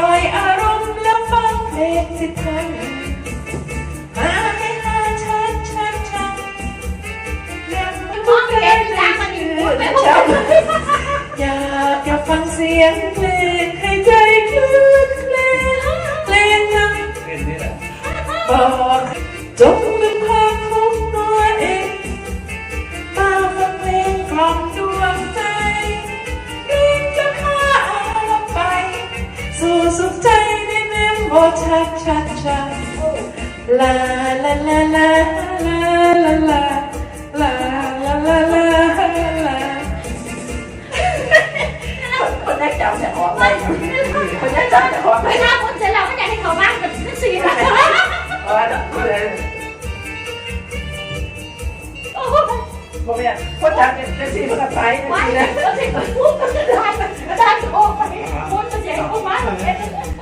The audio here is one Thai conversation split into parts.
ล่อยอารมณ์แล้วฟังเพลงสิเธอมาให้หาฉันฉันฉัอแล้วก็เพลงดังมันอยู่ไม่พูอยากจะฟังเสียงเพลงให้ใจคลื่นเพลงเพลงนั้นบอก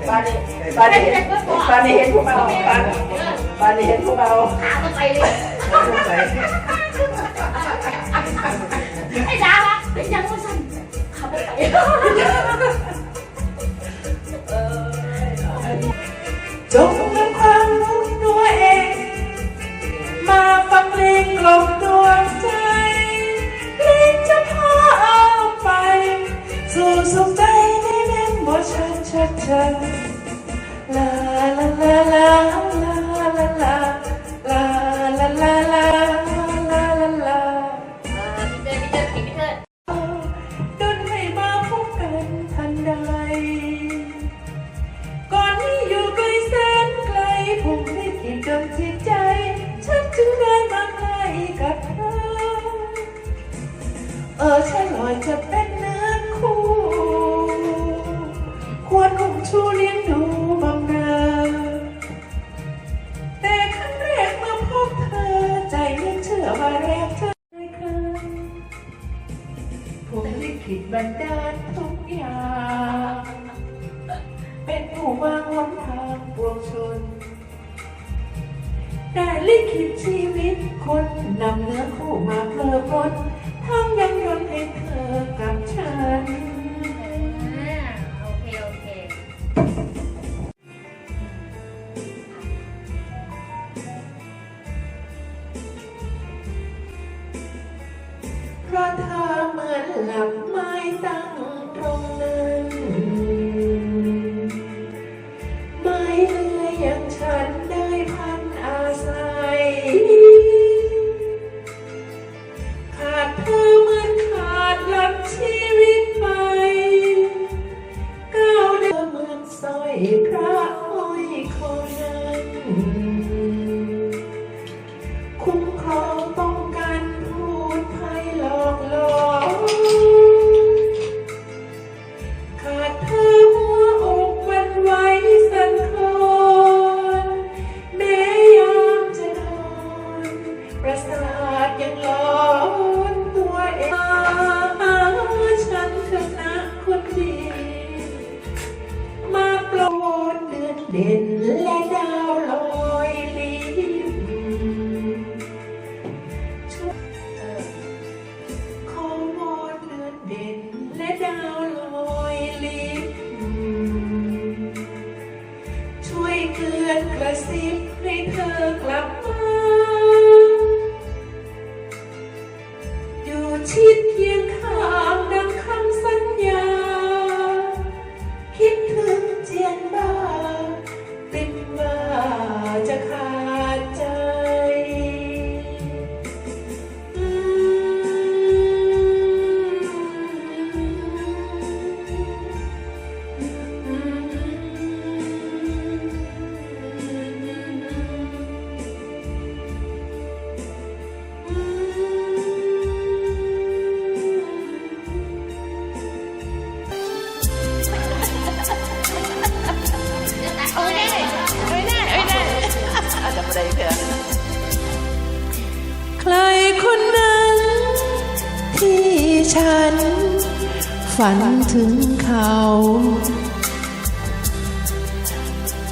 บ้านนี้บ้านนี้เห็นบ้านนี้เห็นพวกเราบ้านบ้านี้เห็นพวกเราขามัาไปเลยไอ้ดาวะเป็นยังไงสั่นขับไป สู้เลี้ยงดูบำเรอแต่ครั้งแรกเมื่อพบเธอ ใจไม่เชื่อว่าแรกเธอใครั้งผมลิขิตบันดาลทุกอย่าง เป็นผู้วางหนทางปวงชนแต่ลิขิตชีวิตคนนำเนื้อคู่มาเพลิดเพลินทั้งยังยนให้เธอกับฉัน you cry. ฉัน ฝันถึงเขา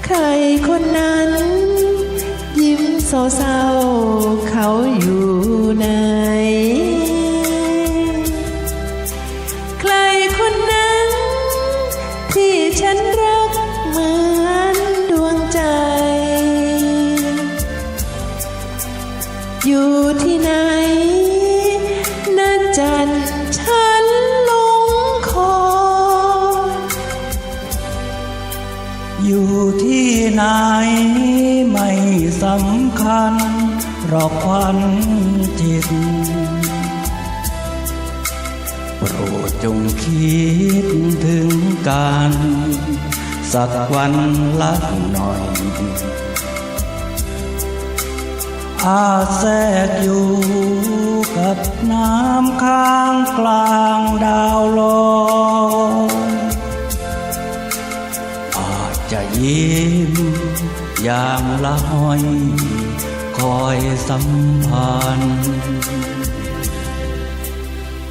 ใครคนนั้น ยิ้มเศร้าเขาอยู่นะ ราะควันจิต โปรดจงคิดถึงกัน สักวันละหน่อย อาแทรกอยู่กับน้ำค้างกลางดาวลอยอาจจะยิ้มอย่างละห้อย คอยสัมพันธ์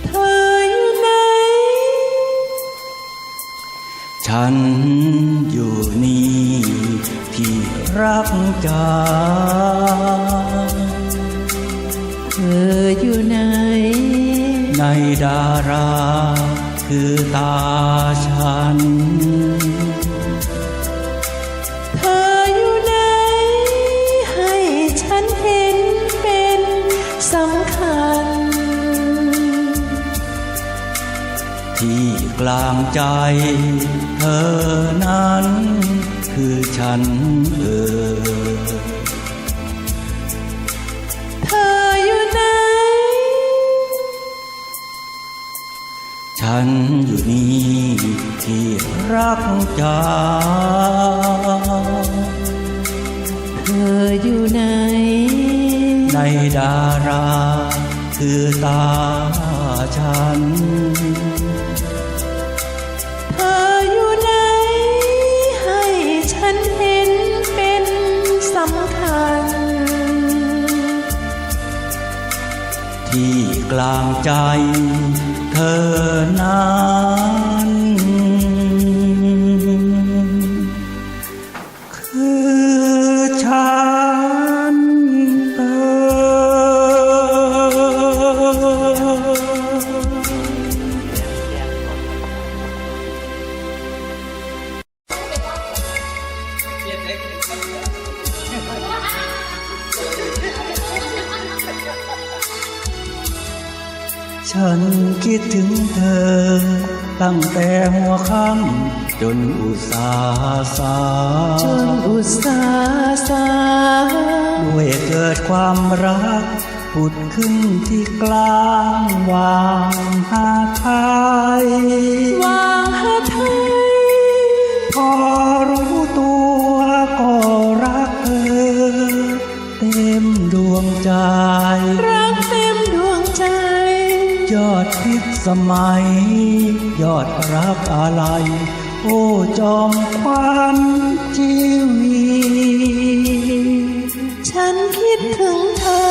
เธออยู่ไหน ฉันอยู่นี่ที่รักจาเธออยู่ไหน ในดาราคือตาฉัน ใจเธอนั้น คือฉันเออเธออยู่ไหน ฉันอยู่นี่ที่รักจาเธออยู่ไหน ในดารา คือตาฉัน ใจ คิดถึงเธอ ตั้งแต่หัวค่ำจนอุตสาห์สาจนอุตสาห์สาด้วยเกิดความรักผุดขึ้นที่กลางวางหาไทยวางหาไทย สมัย ยอดรักอะไร โอ้จอมควันชีวีฉันคิดถึงเธอ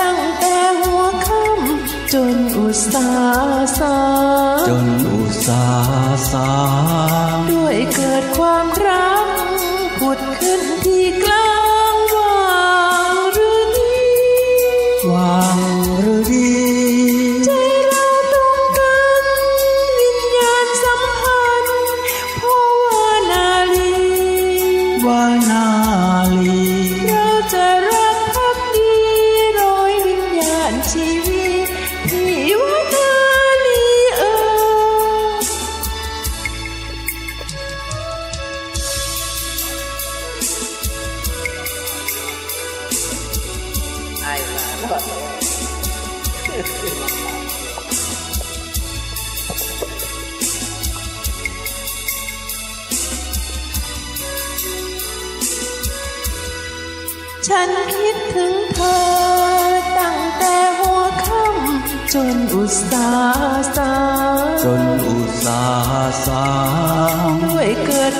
ตั้งแต่หัวค่ำจนอุตสาห์สาจนอุตสาห์สางด้วยเกิดความรักผุดขึ้นที่กล ฉันคิดถึงเธอ ตั้งแต่หัวค่ำจนอุตสาห์สาจนอุตสาห์สางด้วยเกิด